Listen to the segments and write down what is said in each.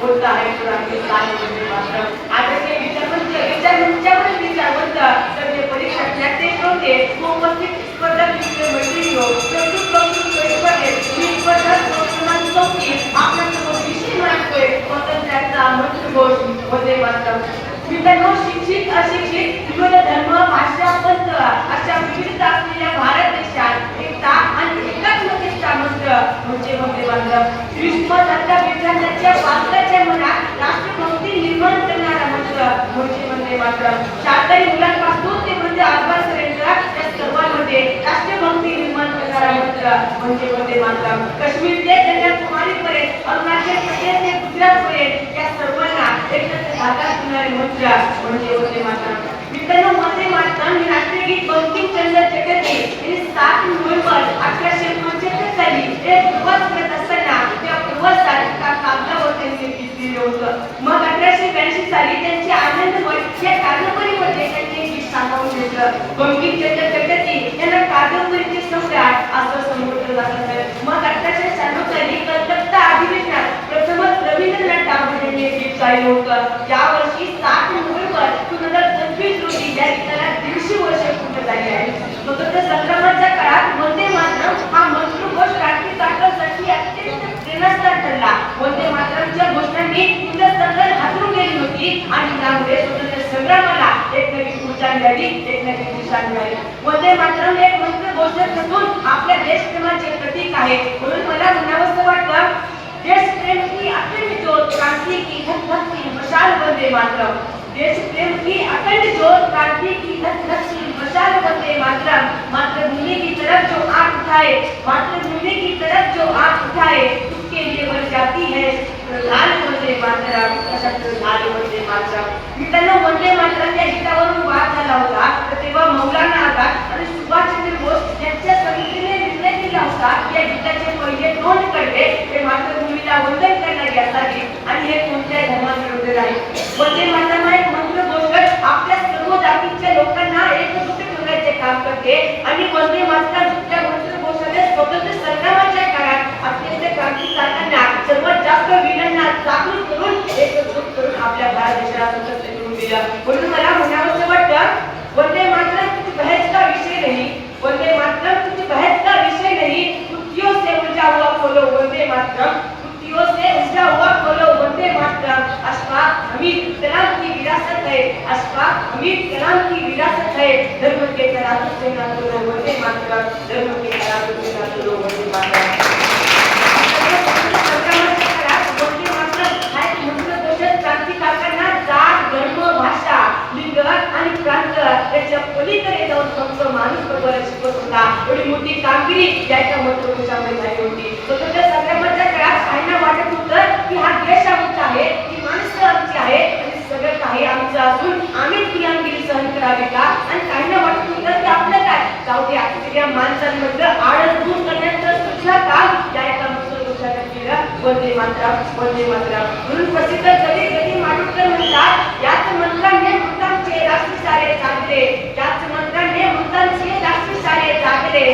होत आहे तर आम्ही काय मात्र. आता ते विचारवंत विचारवंत विचारवंत. तर ते परीक्षा त्याचे होते उपस्थित स्पर्धा विषय मैत्री प्रस्तुत प्रस्तुत परिस्पर्धे ही स्पर्धा क्रमांक चौतीस आपल्या विषय मांडतोय वंदे मित्रांनो शिक्षित अशिक्षित विविध धर्म भाषा पंथ अशा विविधता असलेल्या भारत देशात एकता आणि एकात्मतेचा मंत्र म्हणजे वंदे मातरम विश्वासाच्या विद्यार्थ्यांच्या पालकाच्या मनात राष्ट्रभक्ती निर्माण करणारा मंत्र म्हणजे वंदे मातरम शाळकरी मुलांपासून ते म्हणजे आजबापर्यंत त्या सर्वांमध्ये राष्ट्रभक्ती निर्माण करणारा मंत्र म्हणजे वंदे काश्मीर ते कन्याकुमारी अरुणाचल प्रदेश ते गुजरात या सर्वांना एकत्र धागा करणारे मंत्र म्हणजे वंदे मातरम मित्रांनो वंदे मातरम हे राष्ट्रीय गीत बंकिमचंद्र चटर्जी यांनी सात नोव्हेंबर अठराशे पंच्याहत्तर साली एक प्रवास करत असताना त्या प्रवासात एका कागदावर त्यांनी गीत लिहिलं होतं मग अठराशे ब्याऐंशी साली त्यांचे आनंदमठ या कादंबरीमध्ये त्यांनी हे गीत सामावून घेतलं चटर्जी यांना कादंबरीचे सम्राट असं संबोधलं जात मग अठराशे शहाण्णव साली कलकत्ता अधिवेशनात प्रथमच रवींद्रनाथ टागोर यांनी हे गीत गायलं नवी ऊर्जा मिळाली एक नवी वंदे मातरम, एक मंत्रघोषक नसून आपल्या देशप्रेमाचे प्रतीक आहे. म्हणून मला म्हणावंसं वाटतं देश प्रेम की अखंड ज्योत क्रांति की धक धक की मशाल वंदे मातरम. देश प्रेम की अखंड ज्योत क्रांति की धक धक की मशाल वंदे मातरम. मातृभूमि की तरफ़ जो आँख उठाए मातृभूमि की तरफ़ जो आँख उठाए, उसके लिए बन जाती है लाल वंदे मातरम. लाल वंदे मातरम. मित्रांनो, वंदे मातरम या गीतावरून वाद झाला होता तर तेव्हा मौलाना आझाद आणि सुभाषचंद्र बोस यांच्या समितीने निर्णय दिला होता की या गीताचे पहिले दोन कडवे हे मातृभूमीला वंदन करणारी असावे आणि हे कोणत्याही धर्माविरुद्ध नाही. वंदे मातरम एक मंत्र घोषक आपल्या सर्व जातीच्या लोकांना एकजुट ठेवण्याचे काम करते आणि वंदे मातरम या मंत्र घोषाने स्वतंत्र संग्रामाच्या काळात अत्यंत क्रांतिकारकांना सर्वात जास्त वीरांना जागृत करून एकजुट करून आपल्या भारत देशाला स्वतंत्र दिला. म्हणून मला म्हणावंसं वाटतं वंदे मातरम कुछ बहस का विषय नाही. वंदे मातरम कुछ बहस का विषय नाही. कुतियों से उलझा हुआ खोलो वंदे मातरम. कुतियों से उलझा हुआ खोलो वंदे मातरम. अशफाक हमीद कलाम की विरासत है अशफाक हमीद कलाम की विरासत है। धर्म के तराजू से ना तोलो वंदे मातरम। धर्म के तराजू से ना तोलो वंदे मातरम संग्रामाच्या काळात वंदे मातरम हा एक मंत्रघोषक क्रांतिकारकांना जात धर्म भाषा लिंग आणि प्रांत याच्या पलीकडे जाऊन फक्त माणूस बरोबर शिकवत होता एवढी मोठी कामगिरी याच्या मंत्रघोषामध्ये झाली होती. स्वतंत्र संग्रामाच्या काळात काहींना वाटत होतं की हा देश आमचा आहे ही माणसं आमची आहे आणि सगळं काही आमचं असून आम्ही गुलामगिरी सहन करावी का? आणि काहींना वाटत होतं की आपलं काय? जाऊ द्या या माणसांमधलं आळस दूर करण्याचं सुद्धा काम या एका मंत्रघोषाने केलं वंदे मातरम वंदे मातरम. म्हणून प्रसिद्ध कवी कवी माडुकर म्हणतात याच मंत्राने मुद्दाम चेहरा सारे जागले याच मंत्राने मृतांचे राष्ट्र सारे जागले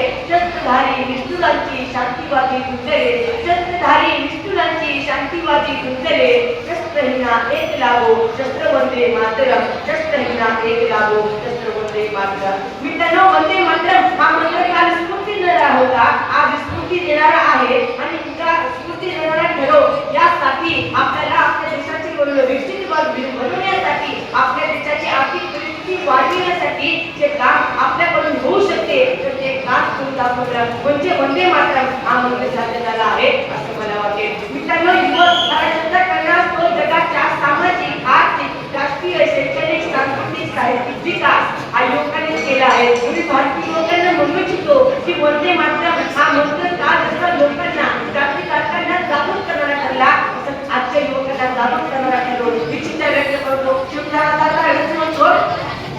शस्त्रधारी विष्णुरांची शांतीवादी गुंजले शस्त्रधारी विष्णुरांची शांतीवादी गुंजले शस्त्रहीना एक लागो शस्त्र वंदे मातरम शस्त्रहीना एक लागो शस्त्र वंदे मातरम मित्रांनो वंदे मातरम हा मंत्र काल स्मृती देणारा होता आज स्मृती देणारा आहे आणि तुझा स्मृती देणारा ठरो यासाठी आपल्याला आपल्या देशाची विकसित बनवण्यासाठी आपल्या देशाची आर्थिक परिस्थिती वाढविण्यासाठी जे काम आपल्याकडून होऊ शकते तर ते काम करून दाखवलं म्हणजे वंदे मातरम हा मंत्र साध्य झाला आहे असं मला वाटते मित्रांनो युवक भारताचा कल्याण तो जगाच्या सामाजिक आर्थिक राष्ट्रीय शैक्षणिक सांस्कृतिक साहित्यिक विकास हा युवकाने केला आहे मी भारतीय युवकांना म्हणू इच्छितो की वंदे मातरम हा मंत्र का जसा लोकांना क्रांतिकारकांना जागृत करणारा ठरला तसंच आजच्या युवकांना जागृत करणारा ठरलो इच्छिता व्यक्त करतो शिवराजाचा अर्थ म्हणतो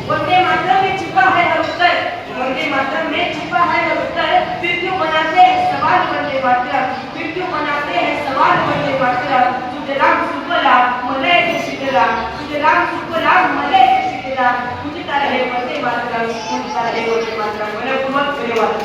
वंदे मातरम में छिपा है हर उत्तर वंदे मातरम में छिपा है हर उत्तर फिर क्यों बनाते हैं सवाल वंदे मातरम फिर क्यों बनाते हैं सवाल वंदे मातरम तुझे राम सुफला मलय के शीतला तुझे राम सुफला मलय के शीतला तुझे रहे वंदे मातरम तुझे रहे वंदे मातरम मला तुम्हाला धन्यवाद